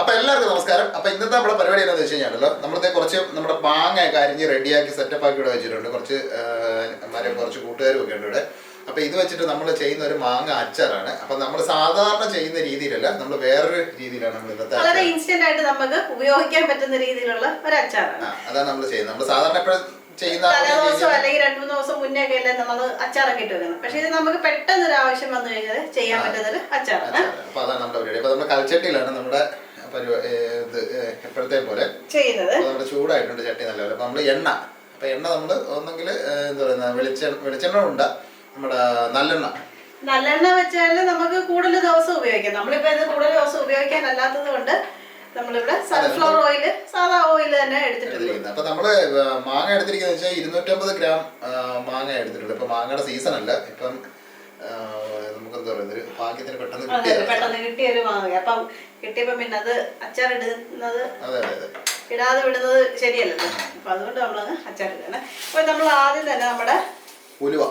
അപ്പൊ എല്ലാവർക്കും നമസ്കാരം. അപ്പൊ ഇന്നത്തെ നമ്മുടെ പരിപാടി എന്താണെന്ന് വെച്ച് കഴിഞ്ഞാണല്ലോ നമ്മളത്തെ കുറച്ച് നമ്മുടെ മാങ്ങയൊക്കെ അരിഞ്ഞ് റെഡിയാക്കി സെറ്റപ്പ് ആക്കി ഇവിടെ വെച്ചിട്ടുണ്ട്. കുറച്ച് മരം കുറച്ച് കൂട്ടുകാരും ഒക്കെ ഉണ്ട് ഇവിടെ. അപ്പൊ ഇത് വെച്ചിട്ട് നമ്മൾ ചെയ്യുന്ന ഒരു മാങ്ങ അച്ചാറാണ്. അപ്പൊ നമ്മൾ സാധാരണ ചെയ്യുന്ന രീതിയിലല്ല നമ്മൾ വേറൊരു രീതിയിലാണ് നമ്മൾ ഇന്നത്തെ വളരെ ഇൻസ്റ്റന്റ് ആയിട്ട് നമുക്ക് ഉപയോഗിക്കാൻ പറ്റുന്ന രീതിയിലുള്ള ഒരു അച്ചാറാണ്. അതാണ് നമ്മൾ ചെയ്യുന്നത്. നമ്മൾ സാധാരണ എപ്പോഴും ചെയ്യുന്ന ദിവസം അല്ലെങ്കിൽ രണ്ടു മൂന്ന് ദിവസം മുന്നേ ഒക്കെ അല്ലേ നമ്മൾ അച്ചാറൊക്കെ ഇട്ട് വെക്കുന്നത്. പക്ഷെ ഇത് നമുക്ക് പെട്ടെന്ന് ഒരു ആവശ്യം വന്നു കഴിഞ്ഞാൽ ചെയ്യാൻ പറ്റുന്ന ഒരു അച്ചാറാണ്. അപ്പൊ അതാണ് നമ്മുടെ പരിപാടി. അപ്പൊ നമ്മുടെ കൽച്ചട്ടിയിലാണ് നമ്മുടെ ഇത് എപ്പോഴത്തെ പോലെ. ചെയ്യുന്നത്. നമ്മുടെ ചൂടായിട്ടുണ്ട് ചട്ടി നല്ലപോലെ. പോലെ നമ്മൾ എണ്ണ. അപ്പൊ എണ്ണ നമ്മൾ ഒന്നെങ്കിൽ എന്താ പറയുക വെളിച്ചെണ്ണ വെളിച്ചെണ്ണ ഉണ്ട് നമ്മുടെ നല്ലെണ്ണ. നല്ലെണ്ണ വെച്ചാൽ നമുക്ക് കൂടുതൽ ദിവസം ഉപയോഗിക്കാം. നമ്മളിപ്പോ ഇത് കൂടുതൽ ദിവസം ഉപയോഗിക്കാൻ അല്ലാത്തത് കൊണ്ട് നമ്മളിവിടെ സൺഫ്ലവർ ഓയിൽ സാധാ ഓയിൽ തന്നെ എടുത്തിട്ടുണ്ട്. അപ്പൊ നമ്മൾ മാങ്ങ എടുത്തിരിക്കുന്നത് വെച്ചാൽ ഇരുന്നൂറ്റമ്പത് ഗ്രാം മാങ്ങ എടുത്തിട്ടുണ്ട് ഇപ്പൊ മാങ്ങയുടെ സീസൺ അല്ല. ഇപ്പം ആ, നമുക്ക് എന്താ പറയുന്നത് ഭാഗ്യത്തിന് പെട്ടെന്ന് പെട്ടെന്ന് കിട്ടിയ ഒരു മാങ്ങ അപ്പം കിട്ടിയപ്പോ പിന്നെ അത് അച്ചാർ ഇടുന്നത് ഇടാതെ വിടുന്നത് ശരിയല്ലല്ലോ. അപ്പൊ അതുകൊണ്ട് നമ്മളത് അച്ചാർ അപ്പൊ നമ്മൾ ആദ്യം തന്നെ നമ്മുടെ ഉലുവ.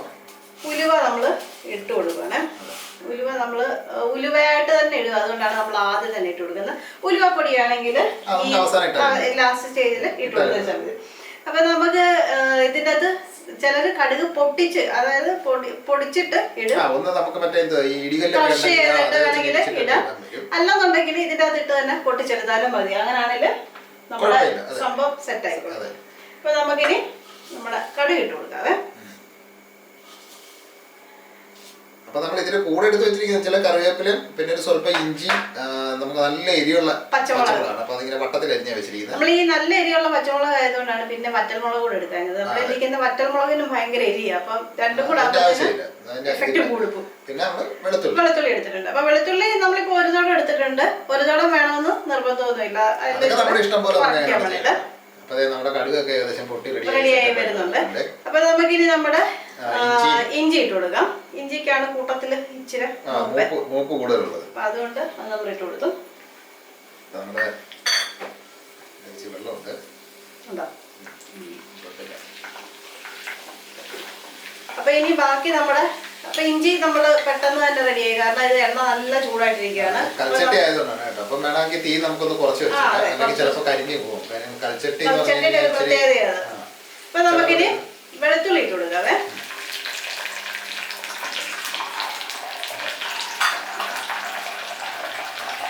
ഉലുവ നമ്മൾ ഇട്ട് കൊടുക്കണേ ഉലുവ നമ്മൾ ഉലുവയായിട്ട് തന്നെ ഇടുക. അതുകൊണ്ടാണ് നമ്മൾ ആദ്യം തന്നെ ഇട്ട് കൊടുക്കുന്നത്. ഉലുവ പൊടിയാണെങ്കിൽ. ലാസ്റ്റ് സ്റ്റേജിൽ ഇട്ട് കൊടുത്താൽ മതി. അപ്പൊ നമുക്ക് ഇതിന്റെ അത് ചിലര് കടുക് പൊട്ടിച്ച് അതായത് പൊടി പൊടിച്ചിട്ട് ഇടും. ക്രഷ് ചെയ്തിട്ട് വേണമെങ്കിൽ ഇടാം. അല്ലെന്നുണ്ടെങ്കിൽ ഇതിന്റെ അകത്ത് ഇട്ട് തന്നെ പൊട്ടിച്ചെടുത്താലും മതി. അങ്ങനെയാണെങ്കിൽ നമ്മുടെ സംഭവം സെറ്റ് ആയിക്കോളും. അപ്പൊ നമുക്കിനി നമ്മുടെ കടുക് ഇട്ട് കൊടുക്കാവേ. അപ്പൊ നമ്മൾ ഇതിന് കൂടെ എടുത്ത് വെച്ചിരിക്കുന്ന ചില കറിവേപ്പിലും പിന്നെ ഒരു സ്വല്പം ഇഞ്ചി നമുക്ക് നല്ല എരിയുള്ള പച്ചമുളക്. പച്ചമുളകാണ്. അപ്പൊ അതിങ്ങനെ വട്ടത്തിൽ അരിഞ്ഞാ വെച്ചിരിക്കുന്നത്. നമ്മൾ ഈ നല്ല എരിയുള്ള പച്ചമുളക് ആയതുകൊണ്ടാണ് പിന്നെ വറ്റൽമുളക് കൂടെ എടുക്കുന്നത് നമ്മൾ ഇരിക്കുന്ന വറ്റൽമുളകിനും ഭയങ്കര എരിയാ. അപ്പൊ രണ്ടും കൂടെ പിന്നെ നമ്മൾ വെളുത്തുള്ളി. വെളുത്തുള്ളി എടുത്തിട്ടുണ്ട്. അപ്പൊ വെളുത്തുള്ളി നമ്മളിപ്പോ ഒരു തോടം എടുത്തിട്ടുണ്ട്. ഒരു തോടം വേണമെന്ന് നിർബന്ധമൊന്നുമില്ല. നമ്മുടെ ഇഷ്ടം പോലെ അപ്പൊ നമ്മുടെ കടുകൊക്കെ ഏകദേശം പൊട്ടി റെഡിയായി വരുന്നുണ്ട്. അപ്പൊ നമുക്കിനി നമ്മുടെ ഇഞ്ചി ഇട്ട് കൊടുക്കാം. ഇഞ്ചിക്കാണ് കൂട്ടത്തിൽ ഇച്ചിരി മൂപ്പ് കൂടുതലുള്ളത്. അപ്പൊ അതുകൊണ്ട് അത് നമ്മൾ ഇട്ട് കൊടുത്തു. നമ്മുടെ ഇച്ചിരി വെള്ളമുണ്ട്. ഉണ്ടോ? കുഴപ്പമില്ല. അപ്പൊ ഇനി ബാക്കി നമ്മുടെ അപ്പൊ ഇഞ്ചി നമ്മൾ പെട്ടെന്ന് തന്നെ റെഡിയായി കാരണം ഇത് എണ്ണ നല്ല ചൂടായിട്ടിരിക്കുകയാണ്. കൽച്ചട്ടി ആയതുകൊണ്ടാണ് കേട്ടോ. അപ്പം വേണമെങ്കിൽ തീ നമുക്കൊന്ന് കുറച്ച് ചിലപ്പോൾ കരിഞ്ഞു പോകും. കൽച്ചട്ടി പ്രത്യേകതയാണ്. അപ്പൊ നമുക്കിനി വെളുത്തുള്ളി ഇട്ട് കൊടുക്കാവേ.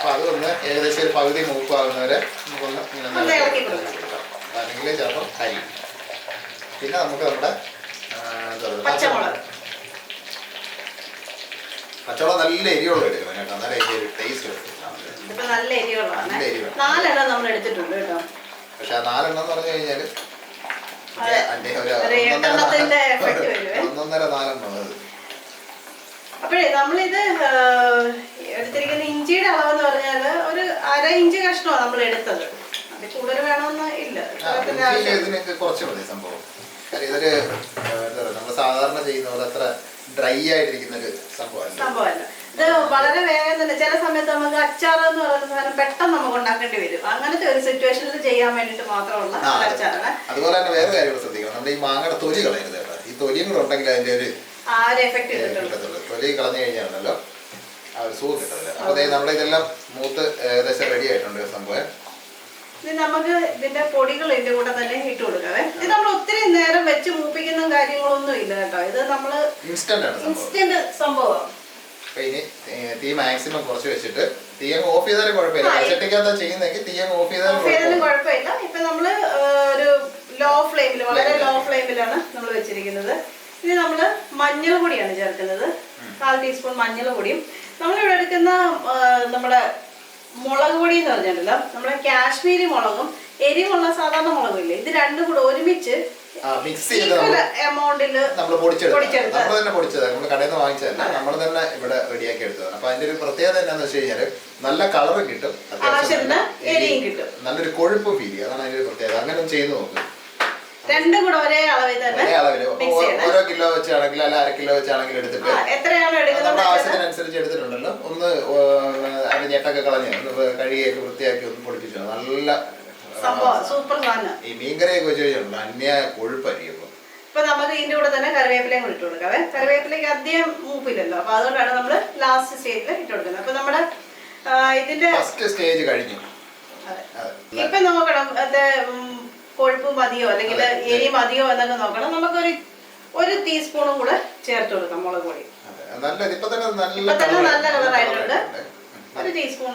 അപ്പൊ അതൊന്ന് ഏകദേശം ഒരു പകുതി മൂപ്പാകുന്നവരെ നമുക്കൊന്ന് ഇങ്ങനെ. അല്ലെങ്കിൽ ചിലപ്പോൾ അരി. പിന്നെ നമുക്ക് നമ്മുടെ പച്ചമുളക്. പച്ചമുളക്. നല്ല എരിവുള്ള എടുക്കണം കേട്ടോ. നല്ല എരി ടേസ്റ്റ് നല്ല എരിവുള്ളതാണ്. നാലെണ്ണം നമ്മൾ എടുത്തിട്ടുണ്ട് കേട്ടോ. പക്ഷെ ആ നാലെണ്ണം എന്ന് പറഞ്ഞു കഴിഞ്ഞാൽ ഒന്നൊന്നര നാലെണ്ണം അത്. അപ്പോഴേ നമ്മളിത് എടുത്തിരിക്കുന്ന ഇഞ്ചിയുടെ അളവെന്ന് പറഞ്ഞാൽ ഒരു അര ഇഞ്ച് കഷ്ണമാണ് നമ്മൾ എടുത്തത്. അത് കൂടുതൽ വേണമെന്ന് ഇല്ല. കുറച്ച് മതി സംഭവം. ഇതൊരു നമ്മൾ സാധാരണ ചെയ്യുന്ന പോലെ അത്ര ഡ്രൈ ആയിട്ടിരിക്കുന്ന ഒരു സംഭവമല്ല. സംഭവമല്ല. ഇത് വളരെ വേഗം തന്നെ ചില സമയത്ത് നമുക്ക് അച്ചാർ എന്ന് പറയുന്ന സാധനം പെട്ടെന്ന് നമുക്ക് ഉണ്ടാക്കേണ്ടി വരും. അങ്ങനത്തെ ഒരു സിറ്റുവേഷനിൽ ചെയ്യാൻ വേണ്ടിട്ട് മാത്രമുള്ള അച്ചാറാണ്. അതുപോലെ തന്നെ വേറെ കാര്യങ്ങൾ ശ്രദ്ധിക്കണം. നമ്മുടെ ഈ മാങ്ങയുടെ തൊലി കളയരുത് ഈ തൊലിയും കൂടെ ഉണ്ടെങ്കിൽ അതിന്റെ ഒരു തൊലി കളഞ്ഞു കഴിഞ്ഞാണല്ലോ ആ ഒരു സുഖം കിട്ടത്തില്ല അപ്പൊ നമ്മുടെ ഇതെല്ലാം മൂത്ത് ഏകദേശം റെഡി ആയിട്ടുണ്ട് സംഭവം. നമുക്ക് ഇതിന്റെ പൊടികൾ ഇതിന്റെ കൂടെ തന്നെ ഇട്ട് കൊടുക്കാവേ. ഇത് നമ്മൾ ഒത്തിരി നേരം വെച്ച് മൂപ്പിക്കുന്ന കാര്യങ്ങളൊന്നും ഇല്ല കേട്ടോ. ഇത് നമ്മൾ ഇൻസ്റ്റന്റ് സംഭവം. ഇനി തീ മാക്സിമം കുറച്ച് വെച്ചിട്ട് തീ അങ്ങ് ഓഫ് ചെയ്താലും കുഴപ്പമില്ല. പച്ചട്ടിക്കകത്താ ചെയ്യുന്നെങ്കിൽ തീ അങ്ങ് ഓഫ് ചെയ്താലും കുഴപ്പമില്ല. ഇപ്പൊ നമ്മൾ ഒരു ലോ ഫ്ലെയിമിൽ വളരെ ലോ. ഫ്ലെയിമിലാണ് നമ്മൾ വെച്ചിരിക്കുന്നത്. ഇനി നമ്മൾ മഞ്ഞൾ പൊടിയാണ് ചേർക്കുന്നത് കാൽ ടീസ്പൂൺ മഞ്ഞൾ പൊടിയും നമ്മളിവിടെ എടുക്കുന്ന നമ്മുടെ മുളക് പൊടി എന്ന് പറഞ്ഞിട്ടുണ്ടല്ലോ. നമ്മുടെ കാശ്മീരി മുളകും എരിവുള്ള സാധാരണ മുളകും ഇല്ലേ ഇത് രണ്ടും കൂടെ ഒരുമിച്ച് മിക്സ് നമ്മൾ എമൗണ്ടിൽ നമ്മൾ പൊടിച്ചെടുത്തത് പൊടിച്ചെടുത്തത്. നമ്മൾ തന്നെ പൊടിച്ചത് നമ്മൾ കടയിൽ നിന്ന് വാങ്ങിച്ചതല്ല. നമ്മൾ തന്നെ ഇവിടെ റെഡിയാക്കി എടുത്തതാണ്. അപ്പൊ അതിന്റെ ഒരു പ്രത്യേകത എന്താണെന്ന് വെച്ച് കഴിഞ്ഞാൽ നല്ല കളറും കിട്ടും. നല്ലൊരു കൊഴുപ്പ് ഫീൽ അതാണ് അതിന്റെ ഒരു പ്രത്യേകത. അങ്ങനെ ചെയ്ത് നോക്കും. രണ്ടും കൂടെ ഒരേ അളവിൽ തന്നെ ഒരേ ചെയ്യണം. ഓരോ കിലോ വെച്ചാണെങ്കിൽ അല്ല അര കിലോ വെച്ചാണെങ്കിൽ എടുത്തിട്ട് എത്രയാണോ എടുക്കുന്നത് ആവശ്യത്തിനനുസരിച്ച് എടുത്തിട്ടുണ്ടല്ലോ. ഒന്ന് അതിന്റെ ഞെട്ടൊക്കെ കളഞ്ഞ് കഴുകിയൊക്കെ വൃത്തിയാക്കി ഒന്ന് പൊടിപ്പിച്ചു. നല്ല സൂപ്പർ സാധനം. ഈ മീൻകറിയൊക്കെ വെച്ച് കഴിഞ്ഞിട്ടുണ്ട്? അന്യ കൊഴുപ്പായിരിക്കും. ഇപ്പൊ നമുക്ക് ഇതിന്റെ കൂടെ തന്നെ കറിവേപ്പിലയും കൂടി ഇട്ട് കൊടുക്കാവേ കറിവേപ്പിലേക്ക് അധികം മൂപ്പില്ലല്ലോ അപ്പൊ അതുകൊണ്ടാണ് നമ്മൾ ലാസ്റ്റ് സ്റ്റേജിൽ ഇട്ട് കൊടുക്കുന്നത്. അപ്പൊ നമ്മുടെ ഇതിന്റെ ഫസ്റ്റ് സ്റ്റേജ് കഴിഞ്ഞു. ഇപ്പൊ നോക്കണം കൊഴുപ്പ് മതിയോ അല്ലെങ്കിൽ. എരി മതിയോ എന്നൊക്കെ നോക്കണം. നമുക്കൊരു ഒരു ടീസ്പൂണും കൂടെ ചേർത്ത് കൊടുക്കാം മുളക് പൊടി. ഇപ്പൊ തന്നെ നല്ല ഒരു ടീസ്പൂൺ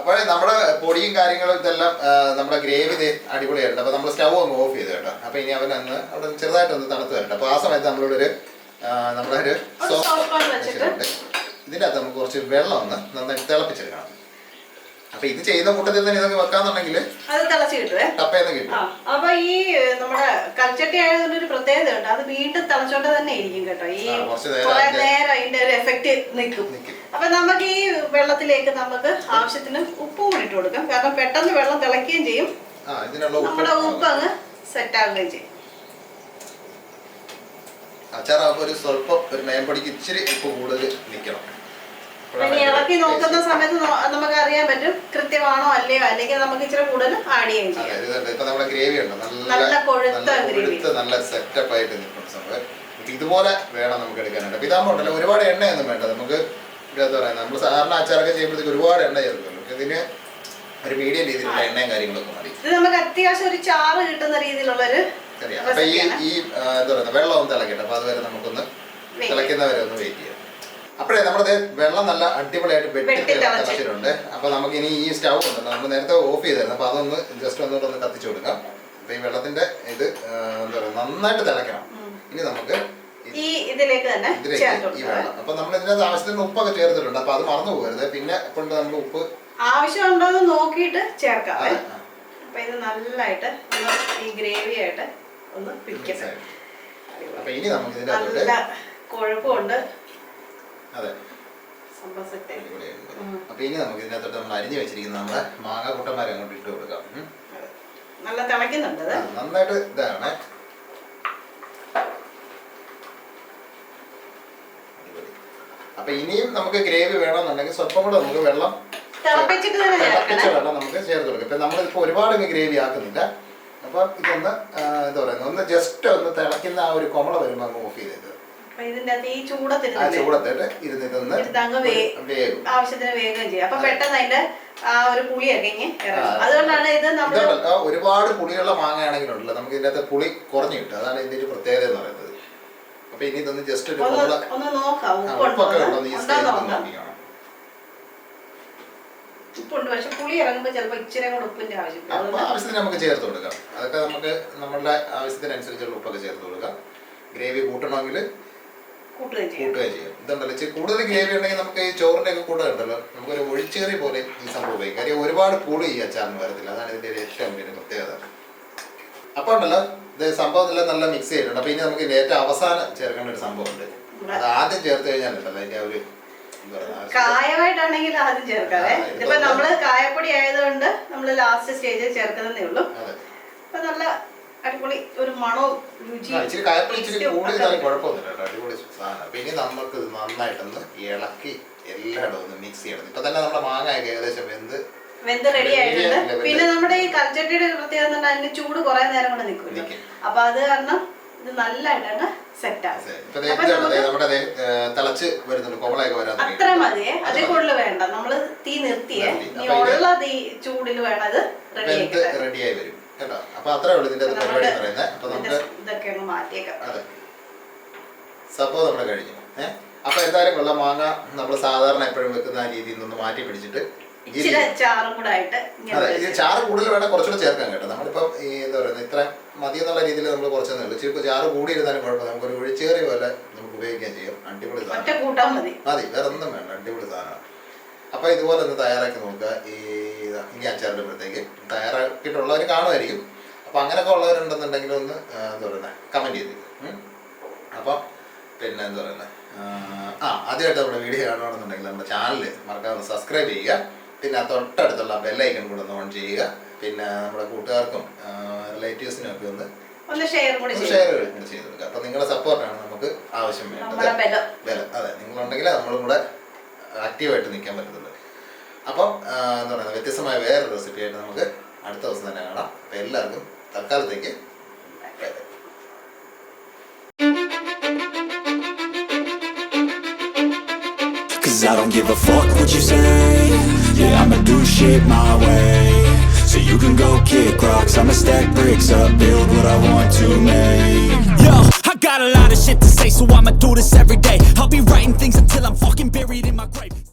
അപ്പോൾ നമ്മുടെ പൊടിയും കാര്യങ്ങളും ഇതെല്ലാം നമ്മുടെ ഗ്രേവി അടിപൊളിയായിട്ടുണ്ട്. അപ്പോൾ നമ്മൾ സ്റ്റൗ അങ്ങ് ഓഫ് ചെയ്ത് കേട്ടോ. അപ്പോൾ ഇനി അവൻ അന്ന് അവിടെ ചെറുതായിട്ടൊന്ന് തണുത്ത് വരട്ടെ. അപ്പോൾ ആ സമയത്ത് ഒരു ആ, നമ്മുടെ ഒരു സോസ് ഇതിന്റെ അകത്ത് നമുക്ക് കുറച്ച് വെള്ളം ഒന്ന് നന്നായിട്ട് തിളപ്പിച്ചെടുക്കണം. അപ്പോൾ ഇത് ചെയ്യുന്ന കൂട്ടത്തിൽ തന്നെ ഇതൊക്കെ വെക്കാന്നുണ്ടെങ്കിൽ അത് തിളച്ച് കിട്ടുവേ? ടപ്പേന്ന് കിട്ടും. അപ്പൊ ഈ നമ്മുടെ കൽച്ചട്ടി ആയതുകൊണ്ട് ഒരു പ്രത്യേകത ഉണ്ട്. അത് വീണ്ടും തിളച്ചോണ്ട് തന്നെ ഇരിക്കും കേട്ടോ. ഈ കുറെ നേരം അതിന്റെ ഒരു എഫക്റ്റ് നിൽക്കും. അപ്പൊ നമുക്ക് ഈ വെള്ളത്തിലേക്ക് നമുക്ക് ആവശ്യത്തിന് ഉപ്പും കൂടി ഇട്ട് കൊടുക്കാം. കാരണം പെട്ടെന്ന് വെള്ളം തിളയ്ക്കുകയും ചെയ്യും. നമ്മുടെ ഉപ്പ് ഉപ്പ് അങ്ങ് സെറ്റ് ആവുകയും ചെയ്യും. അച്ചാറാകുമ്പോൾ ഒരു സ്വല്പം ഒരു മേമ്പൊടിക്ക് ഇച്ചിരി ഉപ്പ് കൂടുതൽ നിൽക്കണം ഇനി ഇളക്കി നോക്കുന്ന സമയത്ത് നമുക്ക് അറിയാൻ പറ്റും കൃത്യമാണോ അല്ലയോ? അല്ലെങ്കിൽ നമുക്ക് ഇച്ചിരി കൂടുതൽ ആഡ് ചെയ്യുകയും ചെയ്യാം. ഗ്രേവി ഉണ്ട്. നല്ല കൊഴുത്ത ഗ്രേവി. നല്ല സെറ്റപ്പ് ആയിട്ട് നിൽക്കുന്ന സംഭവം ഇതുപോലെ വേണം നമുക്ക് എടുക്കാനായിട്ട്. അപ്പൊ ഇതാകുമ്പോൾ ഉണ്ടല്ലോ ഒരുപാട് എണ്ണയൊന്നും വേണ്ട. നമുക്ക് എന്താ പറയുക നമ്മൾ സാധാരണ അച്ചാറൊക്കെ ചെയ്യുമ്പോഴത്തേക്ക് ഒരുപാട് എണ്ണ ചേർക്കുമല്ലോ ഇതിന് ഒരു മീഡിയം രീതിയിലുള്ള എണ്ണയും കാര്യങ്ങളൊക്കെ മതി. ഇത് നമുക്ക് അത്യാവശ്യം ഒരു ചാറ് കിട്ടുന്ന രീതിയിലുള്ളൊരു ഒരു അപ്പൊ ഈ ഈ എന്താ പറയുക വെള്ളം ഒന്ന് തിളക്കട്ടെ. അപ്പൊ അതുവരെ നമുക്കൊന്ന് തിളക്കുന്നവരെ തിളയ്ക്കുന്നവരെ ഒന്ന് വെയിറ്റ് ചെയ്യാം. അപ്പോഴേ നമ്മുടെ വെള്ളം നല്ല അടിപൊളിയായിട്ട് വെട്ടിട്ടുണ്ട്. അപ്പൊ നമുക്ക് ഇനി ഈ സ്റ്റൗ ഉണ്ടല്ലോ നമ്മൾ നേരത്തെ ഓഫ് ചെയ്തായിരുന്നു. അപ്പൊ അതൊന്ന് ജസ്റ്റ് ഒന്നുകൂടെ ഒന്ന് കത്തിച്ചു കൊടുക്കാം. അപ്പൊ ഈ വെള്ളത്തിന്റെ ഇത് എന്താ പറയുക നന്നായിട്ട് തിളക്കണം ഇനി നമുക്ക് ഈ- ഇതിലേക്ക് തന്നെ ഈ വെള്ളം. അപ്പൊ നമ്മൾ ഇതിനകത്ത് ആവശ്യത്തിന് ഉപ്പൊക്കെ ചേർത്തിട്ടുണ്ട്. അപ്പൊ അത് മറന്നു പോകരുത്. പിന്നെ കൊണ്ട് നമ്മൾ ഉപ്പ് ആവശ്യമുണ്ടോ എന്ന് നോക്കിയിട്ട് ചേർക്കാം. അപ്പൊ ഇത് നല്ലതായിട്ട് ഒന്ന് ഈ ഗ്രേവി ആയിട്ട് ഒന്ന് പിടിക്കട്ടെ. അപ്പൊ ഇനി നമുക്ക് ഇതിന്റെ കൊഴുപ്പുണ്ട്. അതെ. അപ്പൊ ഇനി നമുക്ക് ഇതിനകത്തോട്ട് നമ്മൾ അരിഞ്ഞു വെച്ചിരിക്കുന്ന നമ്മുടെ മാങ്ങ കൂട്ടന്മാരെ അങ്ങോട്ട് ഇട്ട് കൊടുക്കാം. നല്ല തിളയ്ക്കുന്നുണ്ട് നന്നായിട്ട് ഇതാണ്. അപ്പൊ ഇനിയും നമുക്ക് ഗ്രേവി വേണമെന്നുണ്ടെങ്കിൽ സ്വല്പം കൂടെ നമുക്ക് വെള്ളം തിളപ്പിച്ചിട്ട് വെള്ളം നമുക്ക് ചേർത്ത് കൊടുക്കാം. ഇപ്പൊ നമ്മളിപ്പോ ഒരുപാട് ഗ്രേവി ആക്കുന്നില്ല. അപ്പൊ ഇതൊന്ന് എന്താ പറയുന്നത്? ഒന്ന് ജസ്റ്റ് ഒന്ന് തിളക്കുന്ന ആ ഒരു കൊമള വരുമ്പോൾ അങ്ങ് ഓഫ് ചെയ്തത് അപ്പൊ ഇതിന്റെ അകത്ത് ഈ ആ ചൂടത്തിട്ട് ഇരുന്നങ്ങ് വേഗം ആവശ്യത്തിന് വേഗം ചെയ്യും. അപ്പൊ പെട്ടെന്ന് അതിന്റെ ആ ഒരു പുളിയൊക്കെ ഇങ്ങനെ ഇറങ്ങും. അതുകൊണ്ടാണ് ഇത് നമ്മൾ ഇതുണ്ടല്ലോ. ഒരുപാട് പുളിയുള്ള മാങ്ങയാണെങ്കിലുണ്ടല്ലോ. നമുക്ക് ഇതിനകത്ത് പുളി കുറഞ്ഞു കിട്ടും. അതാണ് ഇതിന്റെ ഒരു പ്രത്യേകത എന്ന് പറയുന്നത്. അപ്പൊ ഇനി ഇതൊന്ന് ജസ്റ്റ് ഒരു ഒന്ന് നോക്കാം. ആ, ഉപ്പൊക്കെ എന്ന്. ഈ ഉണ്ടോ സ്റ്റേജിൽ നോക്കാം. നോക്കിക്കണം. ഉപ്പുണ്ട്. പക്ഷെ പുളി ഇറങ്ങുമ്പോ ചിലപ്പോ ഇച്ചിരി കൂടെ ഉപ്പിന്റെ ആവശ്യം. അപ്പൊ ആവശ്യത്തിന് നമുക്ക് ചേർത്ത് കൊടുക്കാം. അതൊക്കെ നമുക്ക് നമ്മളുടെ ആവശ്യത്തിനനുസരിച്ചുള്ള ഉപ്പൊക്കെ ചേർത്ത് കൊടുക്കാം. ഗ്രേവി കൂട്ടണമെങ്കിൽ കൂട്ടുകയും ചെയ്യും. കൂട്ടുകയും ചെയ്യാം. ഇതുണ്ടല്ലോ. ഇച്ചിരി കൂടുതൽ ഗ്രേവി ഉണ്ടെങ്കിൽ നമുക്ക് ഈ ചോറിന്റെ ഒക്കെ കൂടെ ഉണ്ടല്ലോ. നമുക്കൊരു ഒഴിച്ചേറി പോലെ ഈ സംഭവം ഉപയോഗിക്കും. കാര്യം ഒരുപാട് പുളി ഈ അച്ചാറിന് വരത്തില്ല. അതാണ് ഇതിന്റെ ഒരു ഏറ്റവും വലിയ പ്രത്യേകത. അപ്പൊ ഉണ്ടല്ലോ. ഇത് സംഭവം നല്ല മിക്സ് ചെയ്തിട്ടുണ്ട്. അപ്പൊ ഇനി നമുക്ക് ഇതിന്റെ ഏറ്റവും അവസാനം ചേർക്കേണ്ട ഒരു സംഭവമുണ്ട് അത് ആദ്യം ചേർത്ത് കഴിഞ്ഞാലുണ്ടല്ലോ അതിന്റെ ഒരു എന്താ പറയുക, ആ കായമായിട്ടാണെങ്കിൽ ആദ്യം ചേർക്കാവേ ആ, ഇതിപ്പോ ഇതിപ്പോ നമ്മൾ കായപ്പൊടി ആയതുകൊണ്ട് നമ്മൾ ലാസ്റ്റ് സ്റ്റേജിൽ ചേർക്കുന്നതേ ഉള്ളൂ. അതെ. അപ്പൊ നല്ല അടിപൊളി ഒരു മണവും രുചി രുചിയും ഇച്ചിരി കായപ്പൊടി ഇച്ചിരി ടേസ്റ്റും കൂടി ഒക്കെ ഇതായി വരും. കുഴപ്പമൊന്നുമില്ല കേട്ടോ. അടിപൊളി സാധനം അപ്പൊ ഇനി നമുക്ക് ഇത് നന്നായിട്ടൊന്ന് ഇളക്കി എല്ലായിടും ഒന്ന് മിക്സ് ചെയ്യണം. ഇപ്പൊ തന്നെ നമ്മുടെ മാങ്ങയൊക്കെ ഏകദേശം വെന്ത് വെന്ത് റെഡി ആയിട്ടുണ്ട്. പിന്നെ നമ്മുടെ ഈ കൽച്ചട്ടിയുടെ പ്രത്യേകത എന്ന് പറഞ്ഞാൽ അതിന് ചൂട് കുറെ നേരം കൂടെ നിൽക്കുമല്ലോ നിൽക്കും. അപ്പൊ അത് കാരണം ഇത് നല്ലതായിട്ടാണ് സെറ്റ് ആകും. അത്ര മതിയെ അതിൽ കൂടുതൽ വേണ്ട. നമ്മൾ തീ നിർത്തിയേ. ഇനി ഉള്ള തീ ചൂടിൽ വേണം അത് റെഡി ആയി വരും. കേട്ടോ. അപ്പൊ അത്രേ ഉള്ളൂ ഇതിന്റെ പരിപാടി എന്ന് പറയുന്നത്. അപ്പൊ നമുക്ക് അതെ. സംഭവം നമ്മുടെ കഴിഞ്ഞു. ഏഹ് അപ്പൊ എന്തായാലും കൊള്ളാം മാങ്ങ നമ്മൾ സാധാരണ എപ്പോഴും വെക്കുന്ന ആ രീതിയിൽ നിന്ന് മാറ്റി പിടിച്ചിട്ട് അതെ ഈ. ചാറ് കൂടുതൽ വേണം കുറച്ചുകൂടെ ചേർക്കാൻ കേട്ടോ. നമ്മളിപ്പം ഈ എന്താ പറയുന്നത് ഇത്ര മതി എന്നുള്ള രീതിയിൽ നമ്മൾ കുറച്ചൊന്നും ഉള്ളൂ. ഇച്ചിരി ചാറ് കൂടി ഇരുന്നാലും കുഴപ്പമില്ല. നമുക്കൊരു ഒഴിച്ചേറി പോലെ നമുക്ക് ഉപയോഗിക്കാൻ ചെയ്യും. അടിപൊളി സാധനം. മതി. വേറെ ഒന്നും വേണ്ട. അടിപൊളി സാധനമാണ്. അപ്പോൾ ഇതുപോലെ ഒന്ന് തയ്യാറാക്കി നോക്കുക. ഈ ഇനി ഈ അച്ചാറിടുമ്പോഴത്തേക്ക് തയ്യാറാക്കിയിട്ടുള്ളവർ കാണുമായിരിക്കും. അപ്പോൾ അങ്ങനെയൊക്കെ ഉള്ളവരുണ്ടെന്നുണ്ടെങ്കിൽ ഒന്ന് എന്താ പറയുന്നത് കമന്റ് ചെയ്ത് അപ്പൊ പിന്നെ എന്താ പറയുന്നത് ആ ആദ്യമായിട്ട് നമ്മുടെ വീഡിയോ കാണുകയാണെന്നുണ്ടെങ്കിൽ നമ്മുടെ ചാനൽ മറക്കാതെ സബ്സ്ക്രൈബ് ചെയ്യുക. പിന്നെ തൊട്ടടുത്തുള്ള ബെല്ലൈക്കൺ കൂടെ ഒന്ന് ഓൺ ചെയ്യുക. പിന്നെ നമ്മുടെ കൂട്ടുകാർക്കും റിലേറ്റീവ്സിനും ഒക്കെ ഒന്ന് ഒന്ന് ഷെയർ കൂടി ഷെയർ ചെയ്ത് കൊടുക്കുക. അപ്പൊ നിങ്ങളുടെ സപ്പോർട്ടാണ് നമുക്ക് ആവശ്യം വേണ്ടത്. അതെ നിങ്ങളുണ്ടെങ്കിൽ നമ്മളും കൂടെ ആക്റ്റീവായിട്ട് നിൽക്കാൻ പറ്റുന്നുണ്ട് അപ്പം എന്താ പറയുക വ്യത്യസ്തമായ വേറൊരു റെസിപ്പി ആയിട്ട് നമുക്ക് അടുത്ത ദിവസം തന്നെ കാണാം അപ്പം എല്ലാവർക്കും തൽക്കാലത്തേക്ക്. I don't give a fuck what you say Yeah, I'ma do shit my way. So you can go kick rocks, I'ma stack bricks up, build what I want to make. Got a lot of shit to say, so I'ma do this every day. I'll be writing things until I'm fucking buried in my grave.